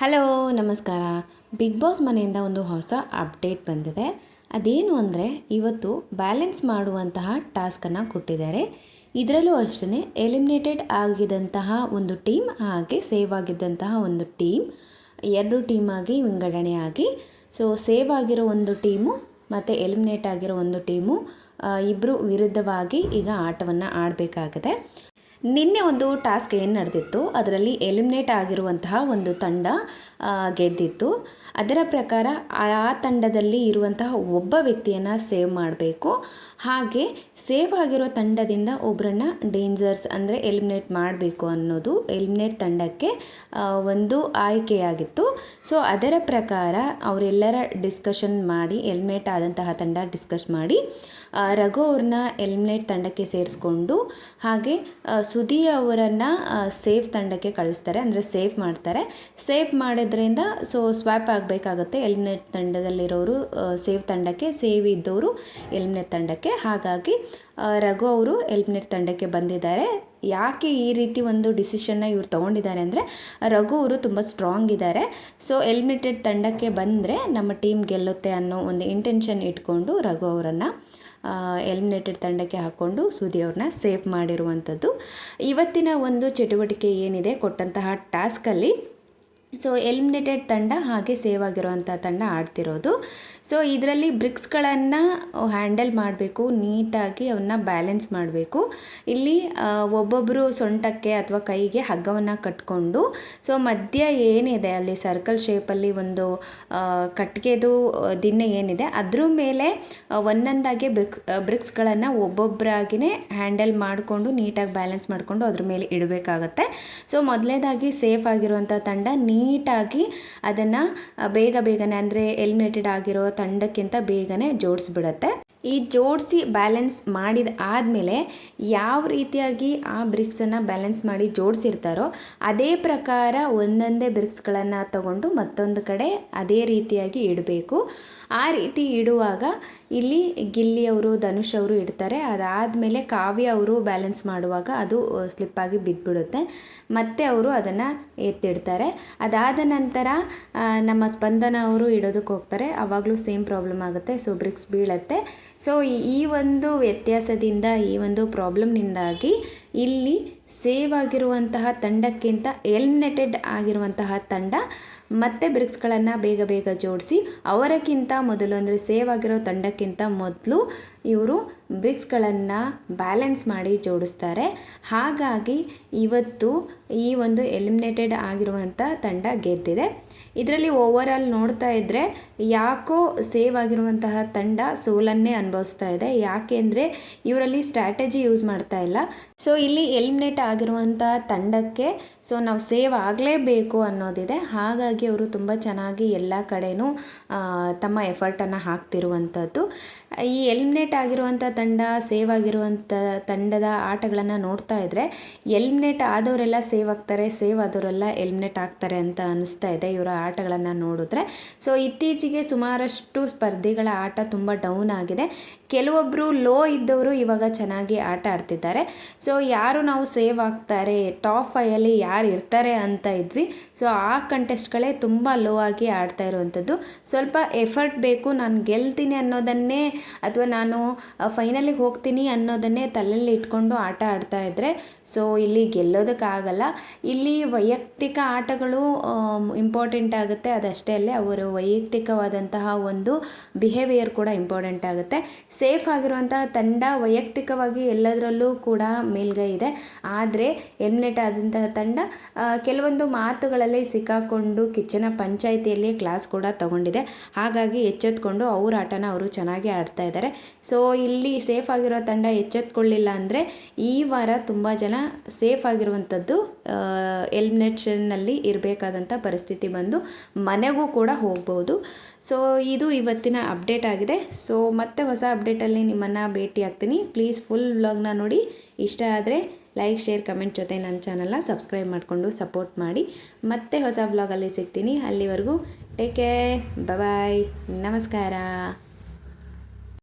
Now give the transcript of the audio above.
Hello, ನಮಸ್ಕಾರ. Big boss ಮನೆಯಿಂದ ಒಂದು ಹೊಸ ಅಪ್ಡೇಟ್ ಬಂದಿದೆ. ಅದೇನು ಅಂದರೆ, ಇವತ್ತು ಬ್ಯಾಲೆನ್ಸ್ ಮಾಡುವಂತಹ ಟಾಸ್ಕನ್ನು ಕೊಟ್ಟಿದ್ದಾರೆ. ಇದರಲ್ಲೂ ಅಷ್ಟೇ ಎಲಿಮಿನೇಟೆಡ್ ಆಗಿದ್ದಂತಹ ಒಂದು ಟೀಮ್ ಹಾಗೆ ಸೇವ್ ಆಗಿದ್ದಂತಹ ಒಂದು ಟೀಮ್, ಎರಡು ಟೀಮಾಗಿ ವಿಂಗಡಣೆ ಆಗಿ ಸೊ ಸೇವ್ ಆಗಿರೋ ಒಂದು ಟೀಮು ಮತ್ತು ಎಲಿಮಿನೇಟ್ ಆಗಿರೋ ಒಂದು ಟೀಮು ಇಬ್ಬರು ವಿರುದ್ಧವಾಗಿ ಈಗ ಆಟವನ್ನು ಆಡಬೇಕಾಗಿದೆ ನಿನ್ನೆ ಒಂದು ಟಾಸ್ಕ್ ಏನು ನಡೆದಿತ್ತು? ಅದರಲ್ಲಿ ಎಲಿಮಿನೇಟ್ ಆಗಿರುವಂತಹ ಒಂದು ತಂಡ ಗೆದ್ದಿತ್ತು. ಅದರ ಪ್ರಕಾರ ಆ ತಂಡದಲ್ಲಿ ಇರುವಂತಹ ಒಬ್ಬ ವ್ಯಕ್ತಿಯನ್ನು ಸೇವ್ ಮಾಡಬೇಕು. ಹಾಗೆ ಸೇವ್ ಆಗಿರೋ ತಂಡದಿಂದ ಒಬ್ಬರನ್ನ ಡೇಂಜರ್ಸ್ ಅಂದರೆ ಎಲಿಮಿನೇಟ್ ಮಾಡಬೇಕು ಅನ್ನೋದು ಎಲಿಮಿನೇಟ್ ತಂಡಕ್ಕೆ ಒಂದು ಆಯ್ಕೆಯಾಗಿತ್ತು. ಸೊ, ಅದರ ಪ್ರಕಾರ ಅವರೆಲ್ಲರ ಡಿಸ್ಕಷನ್ ಮಾಡಿ, ಎಲಿಮಿನೇಟ್ ಆದಂತಹ ತಂಡ ಡಿಸ್ಕಸ್ ಮಾಡಿ ರಘು ಅವ್ರನ್ನ ಎಲಿಮಿನೇಟ್ ತಂಡಕ್ಕೆ ಸೇರಿಸ್ಕೊಂಡು ಹಾಗೆ ಸುದಿ ಅವರನ್ನು ಸೇಫ್ ತಂಡಕ್ಕೆ ಕಳಿಸ್ತಾರೆ. ಅಂದರೆ ಸೇಫ್ ಮಾಡ್ತಾರೆ. ಸೇಫ್ ಮಾಡೋದ್ರಿಂದ ಸೊ ಸ್ವ್ಯಾಪ್ ಆಗಬೇಕಾಗುತ್ತೆ. ಎಲ್ಮಿನೇಟ್ ತಂಡದಲ್ಲಿರೋರು ಸೇವ್ ತಂಡಕ್ಕೆ ಸೇವ್ ಇದ್ದವರು ಎಲ್ಮಿನೇಟ್ ತಂಡಕ್ಕೆ. ಹಾಗಾಗಿ ರಘು ಅವರು ಎಲ್ಮಿನೇಟ್ ತಂಡಕ್ಕೆ ಬಂದಿದ್ದಾರೆ. ಯಾಕೆ ಈ ರೀತಿ ಒಂದು ಡಿಸಿಷನ್ನ ಇವ್ರು ತೊಗೊಂಡಿದ್ದಾರೆ ಅಂದರೆ, ರಘು ಅವರು ತುಂಬ ಸ್ಟ್ರಾಂಗ್ ಇದ್ದಾರೆ. ಸೊ ಎಲಿಮಿನೇಟೆಡ್ ತಂಡಕ್ಕೆ ಬಂದರೆ, ನಮ್ಮ ಟೀಮ್ ಗೆಲ್ಲುತ್ತೆ ಅನ್ನೋ ಒಂದು ಇಂಟೆನ್ಷನ್ ಇಟ್ಕೊಂಡು ರಘು ಅವರನ್ನು ಎಲಿಮಿನೇಟೆಡ್ ತಂಡಕ್ಕೆ ಹಾಕ್ಕೊಂಡು ಸುದಿ ಸೇಫ್ ಮಾಡಿರುವಂಥದ್ದು. ಇವತ್ತಿನ ಒಂದು ಚಟುವಟಿಕೆ ಏನಿದೆ, ಕೊಟ್ಟಂತಹ ಟಾಸ್ಕಲ್ಲಿ ಸೊ ಎಲಿಮಿನೇಟೆಡ್ ತಂಡ ಹಾಗೆ ಸೇವ್ ಆಗಿರುವಂಥ ತಂಡ ಆಡ್ತಿರೋದು. ಸೊ ಇದರಲ್ಲಿ ಬ್ರಿಕ್ಸ್ಗಳನ್ನು ಹ್ಯಾಂಡಲ್ ಮಾಡಬೇಕು, ನೀಟಾಗಿ ಅವನ್ನ ಬ್ಯಾಲೆನ್ಸ್ ಮಾಡಬೇಕು. ಇಲ್ಲಿ ಒಬ್ಬೊಬ್ಬರು ಸೊಂಟಕ್ಕೆ ಅಥವಾ ಕೈಗೆ ಹಗ್ಗವನ್ನು ಕಟ್ಕೊಂಡು ಸೊ ಮಧ್ಯ ಏನಿದೆ, ಅಲ್ಲಿ ಸರ್ಕಲ್ ಶೇಪಲ್ಲಿ ಒಂದು ಕಟ್ಟಿಗೆದು ದಿಣ್ಣೆ ಏನಿದೆ, ಅದ್ರ ಮೇಲೆ ಒಂದೊಂದಾಗಿ ಬ್ರಿಕ್ಸ್ ಬ್ರಿಕ್ಸ್ಗಳನ್ನು ಒಬ್ಬೊಬ್ಬರಾಗಿನೇ ಹ್ಯಾಂಡಲ್ ಮಾಡಿಕೊಂಡು, ನೀಟಾಗಿ ಬ್ಯಾಲೆನ್ಸ್ ಮಾಡಿಕೊಂಡು ಅದ್ರ ಮೇಲೆ ಇಡಬೇಕಾಗತ್ತೆ. ಸೊ ಮೊದಲನೇದಾಗಿ ಸೇಫ್ ಆಗಿರುವಂಥ ತಂಡ ನೀಟಾಗಿ ಅದನ್ನು ಬೇಗ ಬೇಗನೆ ಅಂದರೆ ಎಲಿಮಿನೇಟೆಡ್ ಆಗಿರೋ ತಂಡಕ್ಕಿಂತ ಬೇಗನೆ ಜೋಡಿಸ್ಬಿಡತ್ತೆ. ಈ ಜೋಡಿಸಿ ಬ್ಯಾಲೆನ್ಸ್ ಮಾಡಿದ ಆದಮೇಲೆ ಯಾವ ರೀತಿಯಾಗಿ ಆ ಬ್ರಿಕ್ಸನ್ನು ಬ್ಯಾಲೆನ್ಸ್ ಮಾಡಿ ಜೋಡಿಸಿರ್ತಾರೋ ಅದೇ ಪ್ರಕಾರ ಒಂದೊಂದೇ ಬ್ರಿಕ್ಸ್ಗಳನ್ನು ತಗೊಂಡು ಮತ್ತೊಂದು ಕಡೆ ಅದೇ ರೀತಿಯಾಗಿ ಇಡಬೇಕು. ಆ ರೀತಿ ಇಡುವಾಗ ಇಲ್ಲಿ ಗಿಲ್ಲಿ ಅವರು, ಧನುಷ್ ಅವರು ಇಡ್ತಾರೆ. ಅದಾದಮೇಲೆ ಕಾವ್ಯ ಅವರು ಬ್ಯಾಲೆನ್ಸ್ ಮಾಡುವಾಗ ಅದು ಸ್ಲಿಪ್ಪಾಗಿ ಬಿದ್ದುಬಿಡುತ್ತೆ ಮತ್ತೆ ಅವರು ಅದನ್ನು ಎತ್ತಿಡ್ತಾರೆ. ಅದಾದ ನಂತರ ನಮ್ಮ ಸ್ಪಂದನ ಅವರು ಇಡೋದಕ್ಕೆ ಹೋಗ್ತಾರೆ. ಆವಾಗಲೂ ಸೇಮ್ ಪ್ರಾಬ್ಲಮ್ ಆಗುತ್ತೆ. ಸೊ ಬ್ರಿಕ್ಸ್ ಬೀಳತ್ತೆ. ಸೊ ಈ ಒಂದು ವ್ಯತ್ಯಾಸದಿಂದ ಈ ಒಂದು ಪ್ರಾಬ್ಲಮ್ನಿಂದಾಗಿ ಇಲ್ಲಿ ಸೇವ್ ಆಗಿರುವಂತಹ ತಂಡಕ್ಕಿಂತ ಎಲಿಮಿನೇಟೆಡ್ ಆಗಿರುವಂತಹ ತಂಡ ಮತ್ತೆ ಬ್ರಿಕ್ಸ್ಗಳನ್ನು ಬೇಗ ಬೇಗ ಜೋಡಿಸಿ, ಅವರಕ್ಕಿಂತ ಮೊದಲು ಅಂದರೆ ಸೇವ್ ಆಗಿರೋ ತಂಡಕ್ಕಿಂತ ಮೊದಲು ಇವರು ಬ್ರಿಕ್ಸ್ಗಳನ್ನು ಬ್ಯಾಲೆನ್ಸ್ ಮಾಡಿ ಜೋಡಿಸ್ತಾರೆ. ಹಾಗಾಗಿ ಇವತ್ತು ಈ ಒಂದು ಎಲಿಮಿನೇಟೆಡ್ ಆಗಿರುವಂಥ ತಂಡ ಗೆದ್ದಿದೆ. ಇದರಲ್ಲಿ ಓವರಾಲ್ ನೋಡ್ತಾ ಇದ್ದರೆ ಯಾಕೋ ಸೇವ್ ಆಗಿರುವಂತಹ ತಂಡ ಸೋಲನ್ನೇ ಅನುಭವಿಸ್ತಾ ಇದೆ. ಯಾಕೆಂದರೆ ಇವರಲ್ಲಿ ಸ್ಟ್ರಾಟಜಿ ಯೂಸ್ ಮಾಡ್ತಾ ಇಲ್ಲ. ಸೊ ಇಲ್ಲಿ ಎಲಿಮಿನೇಟ್ ಆಗಿರುವಂಥ ತಂಡಕ್ಕೆ ಸೊ ನಾವು ಸೇವ್ ಆಗಲೇಬೇಕು ಅನ್ನೋದಿದೆ. ಹಾಗಾಗಿ ಅವರು ತುಂಬ ಚೆನ್ನಾಗಿ ಎಲ್ಲ ಕಡೆಯೂ ತಮ್ಮ ಎಫರ್ಟನ್ನು ಹಾಕ್ತಿರುವಂಥದ್ದು ಈ ಎಲಿಮಿನೇಟ್ ಆಗಿರುವಂಥ ತಂಡ, ಸೇವ್ ಆಗಿರುವಂಥ ತಂಡದ ಆಟಗಳನ್ನು ನೋಡ್ತಾ ಇದ್ದರೆ ಎಲಿಮಿನೇಟ್ ಆದವರೆಲ್ಲ ಸೇವ್ ಆಗ್ತಾರೆ, ಸೇವ್ ಆದವರೆಲ್ಲ ಎಲಿಮಿನೇಟ್ ಆಗ್ತಾರೆ ಅಂತ ಅನಿಸ್ತಾ ಇದೆ ಇವರ ಆಟಗಳನ್ನು ನೋಡಿದ್ರೆ. ಸೊ ಇತ್ತೀಚೆಗೆ ಸುಮಾರಷ್ಟು ಸ್ಪರ್ಧಿಗಳ ಆಟ ತುಂಬ ಡೌನ್ ಆಗಿದೆ. ಕೆಲವೊಬ್ಬರು ಲೋ ಇದ್ದವರು ಇವಾಗ ಚೆನ್ನಾಗಿ ಆಟ ಆಡ್ತಿದ್ದಾರೆ. ಸೊ ಯಾರು ನಾವು ಸೇವ್ ಆಗ್ತಾರೆ ಟಾಪ್ ಫೈಯಲ್ಲಿ ಯಾರು ಇರ್ತಾರೆ ಅಂತ ಇದ್ವಿ. ಸೊ ಆ ಕಂಟೆಸ್ಟ್ಗಳೇ ತುಂಬ ಲೋ ಆಗಿ ಆಡ್ತಾ ಇರುವಂಥದ್ದು. ಸ್ವಲ್ಪ ಎಫರ್ಟ್ ಬೇಕು, ನಾನು ಗೆಲ್ತೀನಿ ಅನ್ನೋದನ್ನೇ ಅಥವಾ ನಾನು ಫೈನಲಿಗೆ ಹೋಗ್ತೀನಿ ಅನ್ನೋದನ್ನೇ ತಲೆಯಲ್ಲಿ ಇಟ್ಕೊಂಡು ಆಟ ಆಡ್ತಾ ಇದ್ದರೆ ಸೊ ಇಲ್ಲಿ ಗೆಲ್ಲೋದಕ್ಕಾಗಲ್ಲ. ಇಲ್ಲಿ ವೈಯಕ್ತಿಕ ಆಟಗಳು ಇಂಪಾರ್ಟೆಂಟ್ ಆಗುತ್ತೆ. ಅದಷ್ಟೇ ಅಲ್ಲೇ ಅವರ ವೈಯಕ್ತಿಕವಾದಂತಹ ಒಂದು ಬಿಹೇವಿಯರ್ ಕೂಡ ಇಂಪಾರ್ಟೆಂಟ್ ಆಗುತ್ತೆ. ಸೇಫ್ ಆಗಿರುವಂತಹ ತಂಡ ವೈಯಕ್ತಿಕವಾಗಿ ಎಲ್ಲದರಲ್ಲೂ ಕೂಡ ಮೇಲ್ಗೈ ಇದೆ. ಆದರೆ ಎಲಿಮಿನೇಟ್ ಆದಂತಹ ತಂಡ ಕೆಲವೊಂದು ಮಾತುಗಳಲ್ಲಿ ಸಿಕ್ಕಾಕೊಂಡು ಕಿಚ್ಚನ ಪಂಚಾಯಿತಿಯಲ್ಲಿ ಕ್ಲಾಸ್ ಕೂಡ ತಗೊಂಡಿದೆ. ಹಾಗಾಗಿ ಎಚ್ಚೆತ್ಕೊಂಡು ಅವ್ರ ಆಟನ ಅವರು ಚೆನ್ನಾಗಿ ಆಡ್ತಾ ಇದ್ದಾರೆ. ಸೊ ಇಲ್ಲಿ ಸೇಫ್ ಆಗಿರೋ ತಂಡ ಎಚ್ಚೆತ್ಕೊಳ್ಳಿಲ್ಲ ಅಂದರೆ ಈ ವಾರ ತುಂಬ ಜನ ಸೇಫ್ ಆಗಿರುವಂಥದ್ದು ಎಲಿಮಿನೇಷನ್ನಲ್ಲಿ ಇರಬೇಕಾದಂಥ ಪರಿಸ್ಥಿತಿ ಬಂದು ಮನೆಗೂ ಕೂಡ ಹೋಗ್ಬೋದು. ಸೊ ಇದು ಇವತ್ತಿನ ಅಪ್ಡೇಟ್ ಆಗಿದೆ. ಸೊ ಮತ್ತೆ ಹೊಸ ಅಪ್ಡೇಟಲ್ಲಿ ನಿಮ್ಮನ್ನು ಭೇಟಿ ಆಗ್ತೀನಿ. ಪ್ಲೀಸ್ ಫುಲ್ ವ್ಲಾಗ್ನ ನೋಡಿ. ಇಷ್ಟ ಆದರೆ ಲೈಕ್ ಶೇರ್ ಕಮೆಂಟ್ ಜೊತೆ ನನ್ನ ಚಾನಲ್ನ ಸಬ್ಸ್ಕ್ರೈಬ್ ಮಾಡಿಕೊಂಡು ಸಪೋರ್ಟ್ ಮಾಡಿ. ಮತ್ತೆ ಹೊಸ ವ್ಲಾಗಲ್ಲಿ ಸಿಗ್ತೀನಿ. ಅಲ್ಲಿವರೆಗೂ ಟೇಕ್ ಕೇರ್ ಬಾಯ್ ನಮಸ್ಕಾರ.